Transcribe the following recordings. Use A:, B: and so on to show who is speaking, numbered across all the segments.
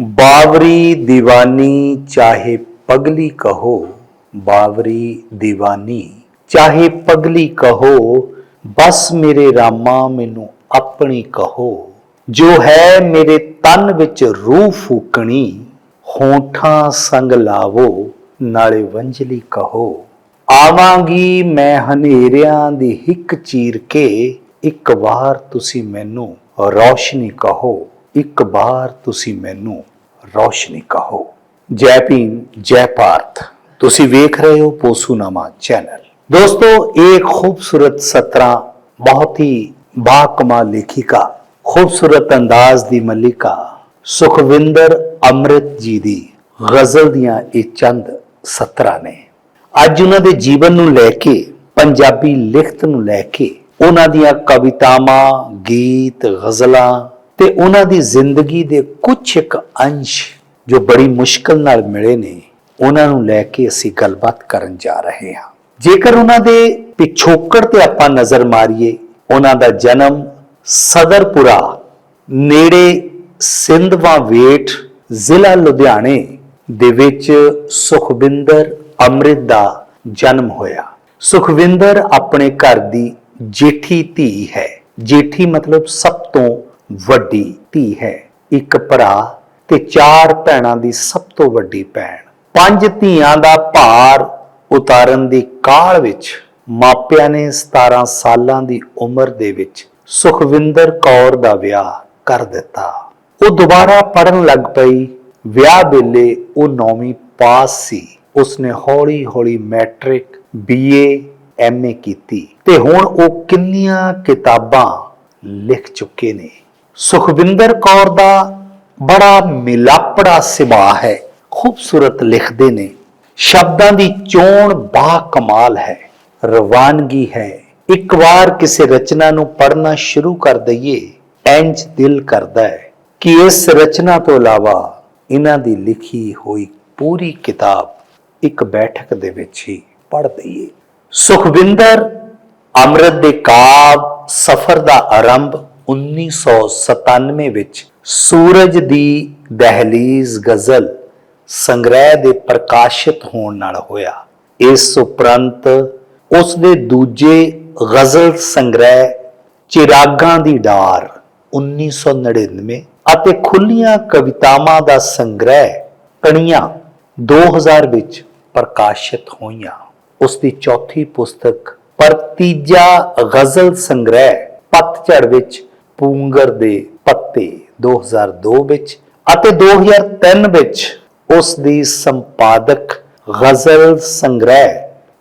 A: ਬਾਵਰੀ ਦੀਵਾਨੀ ਚਾਹੇ ਪਗਲੀ ਕਹੋ, ਬਾਵਰੀ ਦੀਵਾਨੀ ਚਾਹੇ ਪਗਲੀ ਕਹੋ, ਬਸ ਮੇਰੇ ਰਾਮਾ ਮੈਨੂੰ ਆਪਣੀ ਕਹੋ। ਜੋ ਹੈ ਮੇਰੇ ਤਨ ਵਿੱਚ ਰੂਹ ਫੂਕਣੀ, ਹੋਠਾਂ ਸੰਗ ਲਾਵੋ, ਨਾਲੇ ਵੰਜਲੀ ਕਹੋ। ਆਵਾਂਗੀ ਮੈਂ ਹਨੇਰਿਆਂ ਦੀ ਹਿੱਕ ਚੀਰ ਕੇ, ਇੱਕ ਵਾਰ ਤੁਸੀਂ ਮੈਨੂੰ ਰੌਸ਼ਨੀ ਕਹੋ। ਇੱਕ ਵਾਰ ਤੁਸੀਂ ਮੈਨੂੰ ਰੌਸ਼ਨੀ ਕਹੋ। ਜੈ ਭੀਮ, ਜੈ ਭਾਰਤ ਤੁਸੀਂ ਵੇਖ ਰਹੇ ਹੋ ਪੋਸੂਨਾਮਾ ਚੈਨਲ। ਦੋਸਤੋ, ਇਹ ਖੂਬਸੂਰਤ ਸਤਰਾਂ ਬਹੁਤ ਹੀ ਬਾਕਮਾਲ ਲੇਖਿਕਾ, ਖੂਬਸੂਰਤ ਅੰਦਾਜ਼ ਦੀ ਮਲਿਕਾ ਸੁਖਵਿੰਦਰ ਅੰਮ੍ਰਿਤ ਜੀ ਦੀ ਗਜ਼ਲ ਦੀਆਂ ਇਹ ਚੰਦ ਸਤਰਾਂ ਨੇ। ਅੱਜ ਉਹਨਾਂ ਦੇ ਜੀਵਨ ਨੂੰ ਲੈ ਕੇ, ਪੰਜਾਬੀ ਲਿਖਤ ਨੂੰ ਲੈ ਕੇ, ਉਹਨਾਂ ਦੀਆਂ ਕਵਿਤਾਵਾਂ, ਗੀਤ, ਗਜ਼ਲਾਂ ਤੇ ਉਹਨਾਂ ਦੀ ਜ਼ਿੰਦਗੀ ਦੇ ਕੁਝ ਇੱਕ ਅੰਸ਼ ਜੋ ਬੜੀ ਮੁਸ਼ਕਲ ਨਾਲ ਮਿਲੇ ਨੇ, ਉਹਨਾਂ ਨੂੰ ਲੈ ਕੇ ਅਸੀਂ ਗੱਲਬਾਤ ਕਰਨ ਜਾ ਰਹੇ ਹਾਂ। ਜੇਕਰ ਉਹਨਾਂ ਦੇ ਪਿਛੋਕੜ ਤੇ ਆਪਾਂ ਨਜ਼ਰ ਮਾਰੀਏ, ਉਹਨਾਂ ਦਾ ਜਨਮ ਸਦਰਪੁਰਾ, ਨੇੜੇ ਸਿੰਧਵਾ ਵੇਟ, ਜ਼ਿਲ੍ਹਾ ਲੁਧਿਆਣੇ ਦੇ ਵਿੱਚ ਸੁਖਵਿੰਦਰ ਅੰਮ੍ਰਿਤ ਦਾ ਜਨਮ ਹੋਇਆ। ਸੁਖਵਿੰਦਰ ਆਪਣੇ ਘਰ ਦੀ ਜੇਠੀ ਧੀ ਹੈ। ਜੇਠੀ ਮਤਲਬ ਸਭ ਤੋਂ ਵੱਡੀ ਧੀ ਹੈ। ਇੱਕ ਭਰਾ ਤੇ ਚਾਰ ਭੈਣਾਂ ਦੀ ਸਭ ਤੋਂ ਵੱਡੀ ਭੈਣ। ਪੰਜ ਧੀਆਂ ਦਾ ਭਾਰ ਉਤਾਰਨ ਦੀ ਕਾਲ ਵਿੱਚ ਮਾਪਿਆਂ ਨੇ 17 ਸਾਲਾਂ ਦੀ ਉਮਰ ਦੇ ਵਿੱਚ ਸੁਖਵਿੰਦਰ ਕੌਰ ਦਾ ਵਿਆਹ ਕਰ ਦਿੱਤਾ। ਉਹ ਦੁਬਾਰਾ ਪੜਨ ਲੱਗ ਪਈ। ਵਿਆਹ ਵੇਲੇ ਉਹ ਨੌਵੀਂ ਪਾਸ ਸੀ। ਉਸਨੇ ਹੌਲੀ-ਹੌਲੀ ਮੈਟ੍ਰਿਕ ਬੀਏ ਐਮਏ ਕੀਤੀ ਤੇ ਹੁਣ ਉਹ ਕਿੰਨੀਆਂ ਕਿਤਾਬਾਂ ਲਿਖ ਚੁੱਕੇ ਨੇ। ਸੁਖਵਿੰਦਰ ਕੌਰ ਦਾ ਬੜਾ ਮਿਲਾਪੜਾ ਸੁਭਾਅ ਹੈ। ਖੂਬਸੂਰਤ ਲਿਖਦੇ ਨੇ, ਸ਼ਬਦਾਂ ਦੀ ਚੋਣ ਬਾ ਕਮਾਲ ਹੈ, ਰਵਾਨਗੀ ਹੈ। ਇੱਕ ਵਾਰ ਕਿਸੇ ਰਚਨਾ ਨੂੰ ਪੜ੍ਹਨਾ ਸ਼ੁਰੂ ਕਰ ਦਈਏ, ਇੰਜ ਦਿਲ ਕਰਦਾ ਹੈ ਕਿ ਇਸ ਰਚਨਾ ਤੋਂ ਇਲਾਵਾ ਇਹਨਾਂ ਦੀ ਲਿਖੀ ਹੋਈ ਪੂਰੀ ਕਿਤਾਬ ਇੱਕ ਬੈਠਕ ਦੇ ਵਿੱਚ ਹੀ ਪੜ੍ਹ ਦਈਏ। ਸੁਖਵਿੰਦਰ, ਅੰਮ੍ਰਿਤ ਦੇ ਕਾਵ, ਸਫਰ ਦਾ ਆਰੰਭ 1997 ਵਿੱਚ ਸੂਰਜ ਦੀ ਦਹਲੀਜ਼ ਗਜ਼ਲ ਸੰਗ੍ਰਹਿ ਦੇ ਪ੍ਰਕਾਸ਼ਿਤ ਹੋਣ ਨਾਲ ਹੋਇਆ। ਇਸ ਉਪਰੰਤ ਉਸ ਦੇ ਦੂਜੇ ਗਜ਼ਲ ਸੰਗ੍ਰਹਿ ਚਿਰਾਗਾਂ ਦੀ ਡਾਰ 1999 ਅਤੇ ਖੁੱਲੀਆਂ ਕਵਿਤਾਵਾਂ ਦਾ ਸੰਗ੍ਰਹਿ ਕਣੀਆਂ 2000 ਵਿੱਚ ਪ੍ਰਕਾਸ਼ਿਤ ਹੋਈਆਂ। ਉਸ ਦੀ ਚੌਥੀ ਪੁਸਤਕ ਪਰਤੀਜਾ ਗਜ਼ਲ ਸੰਗ੍ਰਹਿ ਪਤਝੜ ਵਿੱਚ ਪੂੰਗਰ ਦੇ ਪੱਤੇ 2002 ਵਿੱਚ ਅਤੇ 2003 ਵਿੱਚ ਉਸ ਦੀ ਸੰਪਾਦਕ ਗਜ਼ਲ ਸੰਗ੍ਰਹਿ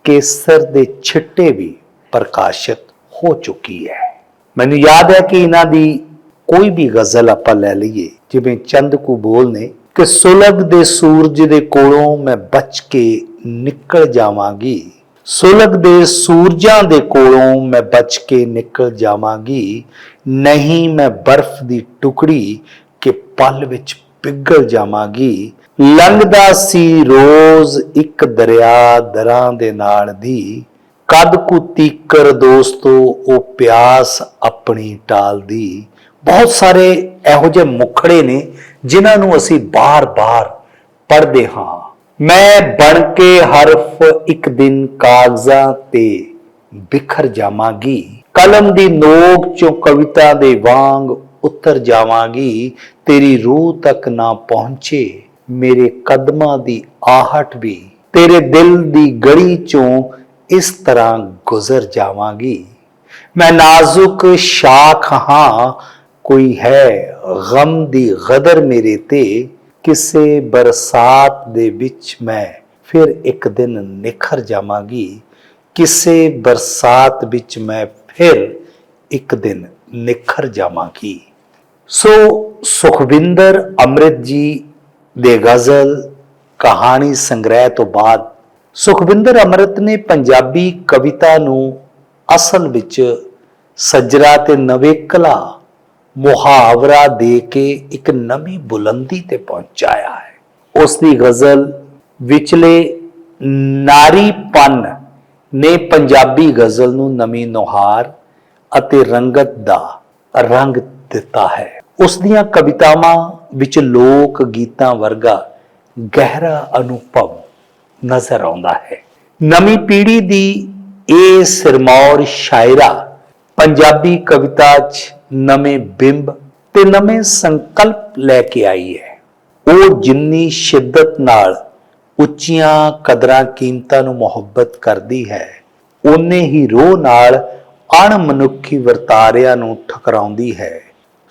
A: ਕੇਸਰ ਦੇ ਛਿੱਟੇ ਵੀ ਪ੍ਰਕਾਸ਼ਿਤ ਹੋ ਚੁੱਕੀ ਹੈ। ਮੈਨੂੰ ਯਾਦ ਹੈ ਕਿ ਇਹਨਾਂ ਦੀ ਕੋਈ ਵੀ ਗਜ਼ਲ ਆਪਾਂ ਲੈ ਲਈਏ, ਜਿਵੇਂ ਚੰਦ ਕੋ ਬੋਲ ਨੇ ਕਿ ਸੁਲਗ ਦੇ ਸੂਰਜ ਦੇ ਕੋਲੋਂ ਮੈਂ ਬਚ ਕੇ ਨਿਕਲ ਜਾਵਾਂਗੀ। ਸੁਲਗ ਦੇ ਸੂਰਜਾਂ ਦੇ ਕੋਲੋਂ ਮੈਂ ਬਚ ਕੇ ਨਿਕਲ ਜਾਵਾਂਗੀ। ਨਹੀਂ ਮੈਂ ਬਰਫ਼ ਦੀ ਟੁਕੜੀ ਕਿ ਪਲ ਵਿੱਚ ਪਿਘਲ ਜਾਵਾਂਗੀ। ਲੰਘਦਾ ਸੀ ਰੋਜ਼ ਇੱਕ ਦਰਿਆ ਦਰਾਂ ਦੇ ਨਾਲ ਦੀ। ਕਦ ਕੁ ਤੀਕਰ ਦੋਸਤੋ, ਉਹ ਪਿਆਸ ਆਪਣੀ ਟਾਲਦੀ ਬਹੁਤ ਸਾਰੇ ਇਹੋ ਜਿਹੇ ਮੁਖੜੇ ਨੇ, ਜਿਨ੍ਹਾਂ ਨੂੰ ਅਸੀਂ ਬਾਰ-ਬਾਰ ਪੜ੍ਹਦੇ ਹਾਂ। ਮੈਂ ਬਣ ਕੇ ਹਰਫ ਇੱਕ ਦਿਨ ਕਾਗਜ਼ਾਂ ਤੇ ਬਿਖਰ ਜਾਵਾਂਗੀ। ਕਲਮ ਦੀ ਨੋਕ ਚੋਂ ਕਵਿਤਾ ਦੇ ਵਾਂਗ ਉਤਰ ਜਾਵਾਂਗੀ। ਤੇਰੀ ਰੂਹ ਤੱਕ ਨਾ ਪਹੁੰਚੇ ਮੇਰੇ ਕਦਮਾਂ ਦੀ ਆਹਟ ਵੀ। ਤੇਰੇ ਦਿਲ ਦੀ ਗਲੀ ਚੋਂ ਇਸ ਤਰ੍ਹਾਂ ਗੁਜ਼ਰ ਜਾਵਾਂਗੀ। ਮੈਂ ਨਾਜ਼ੁਕ ਸ਼ਾਖ ਹਾਂ, ਕੋਈ ਹੈ ਗਮ ਦੀ ਗਦਰ ਮੇਰੇ ਤੇ। ਕਿਸੇ ਬਰਸਾਤ ਦੇ ਵਿੱਚ ਮੈਂ ਫਿਰ ਇੱਕ ਦਿਨ ਨਿਖਰ ਜਾਵਾਂਗੀ, ਕਿਸੇ ਬਰਸਾਤ ਵਿੱਚ ਮੈਂ ਫਿਰ ਇੱਕ ਦਿਨ ਨਿਖਰ ਜਾਵਾਂਗੀ। ਸੋ ਸੁਖਵਿੰਦਰ ਅੰਮ੍ਰਿਤ ਜੀ ਦੇ ਗਜ਼ਲ, ਕਹਾਣੀ ਸੰਗ੍ਰਹਿ ਤੋਂ ਬਾਅਦ ਸੁਖਵਿੰਦਰ ਅੰਮ੍ਰਿਤ ਨੇ ਪੰਜਾਬੀ ਕਵਿਤਾ ਨੂੰ ਅਸਲ ਵਿੱਚ ਸੱਜਰਾ ਤੇ ਨਵੇਕਲਾ ਮੁਹਾਵਰਾ ਦੇ ਕੇ ਇੱਕ ਨਵੀਂ ਬੁਲੰਦੀ ਤੇ ਪਹੁੰਚਾਇਆ ਹੈ। ਉਸ ਦੀ ਗਜ਼ਲ, ਵਿਚਲੇ ਨਾਰੀਪਨ ਨੇ ਪੰਜਾਬੀ ਗਜ਼ਲ ਨੂੰ ਨਵੀਂ ਨੁਹਾਰ ਅਤੇ ਰੰਗਤ ਦਾ ਰੰਗ ਦਿੱਤਾ ਹੈ। ਉਸ ਦੀਆਂ ਕਵਿਤਾਵਾਂ ਵਿੱਚ ਲੋਕ ਗੀਤਾਂ ਵਰਗਾ ਗਹਿਰਾ ਅਨੁਭਵ ਨਜ਼ਰ ਆਉਂਦਾ ਹੈ। ਨਵੀਂ ਪੀੜ੍ਹੀ ਦੀ ਇਹ ਸਿਰਮੌਰ ਸ਼ਾਇਰਾ ਪੰਜਾਬੀ ਕਵਿਤਾ 'ਚ ਨਵੇਂ ਬਿੰਬ ਤੇ ਨਵੇਂ ਸੰਕਲਪ ਲੈ ਕੇ ਆਈ ਹੈ। ਉਹ ਜਿੰਨੀ ਸ਼ਿੱਦਤ ਨਾਲ ਉੱਚੀਆਂ ਕਦਰਾਂ ਕੀਮਤਾਂ ਨੂੰ ਮੁਹੱਬਤ ਕਰਦੀ ਹੈ, ਓਨੇ ਹੀ ਰੋਹ ਨਾਲ ਅਣਮਨੁੱਖੀ ਵਰਤਾਰਿਆਂ ਨੂੰ ਠਕਰਾਉਂਦੀ ਹੈ।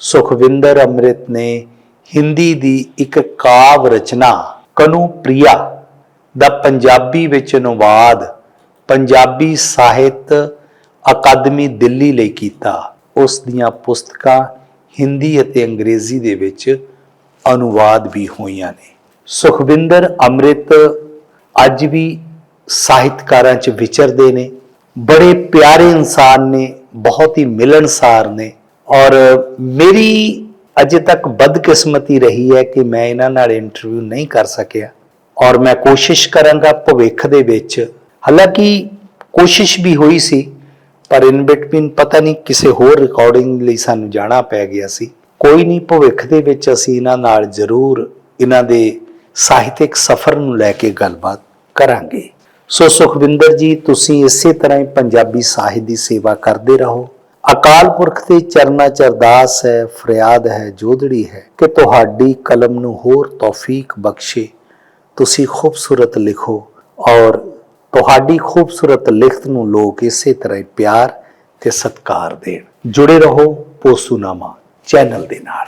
A: ਸੁਖਵਿੰਦਰ ਅੰਮ੍ਰਿਤ ਨੇ ਹਿੰਦੀ ਦੀ ਇੱਕ ਕਾਵ ਰਚਨਾ, ਕਨੂ ਪ੍ਰਿਆ, ਦਾ ਪੰਜਾਬੀ ਵਿੱਚ ਅਨੁਵਾਦ ਪੰਜਾਬੀ ਸਾਹਿਤ ਅਕਾਦਮੀ ਦਿੱਲੀ ਲਈ ਕੀਤਾ। ਉਸ ਦੀਆਂ ਪੁਸਤਕਾਂ ਹਿੰਦੀ ਅਤੇ ਅੰਗਰੇਜ਼ੀ ਦੇ ਵਿੱਚ ਅਨੁਵਾਦ ਵੀ ਹੋਈਆਂ ਨੇ। ਸੁਖਵਿੰਦਰ ਅੰਮ੍ਰਿਤ ਅੱਜ ਵੀ ਸਾਹਿਤਕਾਰਾਂ 'ਚ ਵਿਚਰਦੇ ਨੇ। ਬੜੇ ਪਿਆਰੇ ਇਨਸਾਨ ਨੇ, ਬਹੁਤ ਹੀ ਮਿਲਣਸਾਰ ਨੇ। ਔਰ ਮੇਰੀ ਅਜੇ ਤੱਕ ਬਦਕਿਸਮਤੀ ਰਹੀ ਹੈ ਕਿ ਮੈਂ ਇਹਨਾਂ ਨਾਲ ਇੰਟਰਵਿਊ ਨਹੀਂ ਕਰ ਸਕਿਆ। ਔਰ ਮੈਂ ਕੋਸ਼ਿਸ਼ ਕਰਾਂਗਾ ਭਵਿੱਖ ਦੇ ਵਿੱਚ। ਹਾਲਾਂਕਿ ਕੋਸ਼ਿਸ਼ ਵੀ ਹੋਈ ਸੀ ਪਰ ਇਨ ਬਿਟਵੀਨ ਪਤਾ ਨਹੀਂ ਕਿਸੇ ਹੋਰ ਰਿਕਾਰਡਿੰਗ ਲਈ ਸਾਨੂੰ ਜਾਣਾ ਪੈ ਗਿਆ ਸੀ। ਕੋਈ ਨਹੀਂ, ਭਵਿੱਖ ਦੇ ਵਿੱਚ ਅਸੀਂ ਇਹਨਾਂ ਨਾਲ ਜ਼ਰੂਰ ਇਹਨਾਂ ਦੇ ਸਾਹਿਤਿਕ ਸਫ਼ਰ ਨੂੰ ਲੈ ਕੇ ਗੱਲਬਾਤ ਕਰਾਂਗੇ। ਸੋ ਸੁਖਵਿੰਦਰ ਜੀ, ਤੁਸੀਂ ਇਸੇ ਤਰ੍ਹਾਂ ਹੀ ਪੰਜਾਬੀ ਸਾਹਿਤ ਦੀ ਸੇਵਾ ਕਰਦੇ ਰਹੋ। ਅਕਾਲ ਪੁਰਖ ਦੇ ਚਰਨਾ ਚ ਅਰਦਾਸ ਹੈ, ਫਰਿਆਦ ਹੈ, ਜੋਧੜੀ ਹੈ ਕਿ ਤੁਹਾਡੀ ਕਲਮ ਨੂੰ ਹੋਰ ਤੌਫੀਕ ਬਖਸ਼ੇ। ਤੁਸੀਂ ਖੂਬਸੂਰਤ ਲਿਖੋ ਔਰ ਤੁਹਾਡੀ ਖੂਬਸੂਰਤ ਲਿਖਤ ਨੂੰ ਲੋਕ ਇਸੇ ਤਰ੍ਹਾਂ ਹੀ ਪਿਆਰ ਤੇ ਸਤਿਕਾਰ ਦੇਣ। ਜੁੜੇ ਰਹੋ ਪੋਸੂਨਾਮਾ ਚੈਨਲ ਦੇ ਨਾਲ।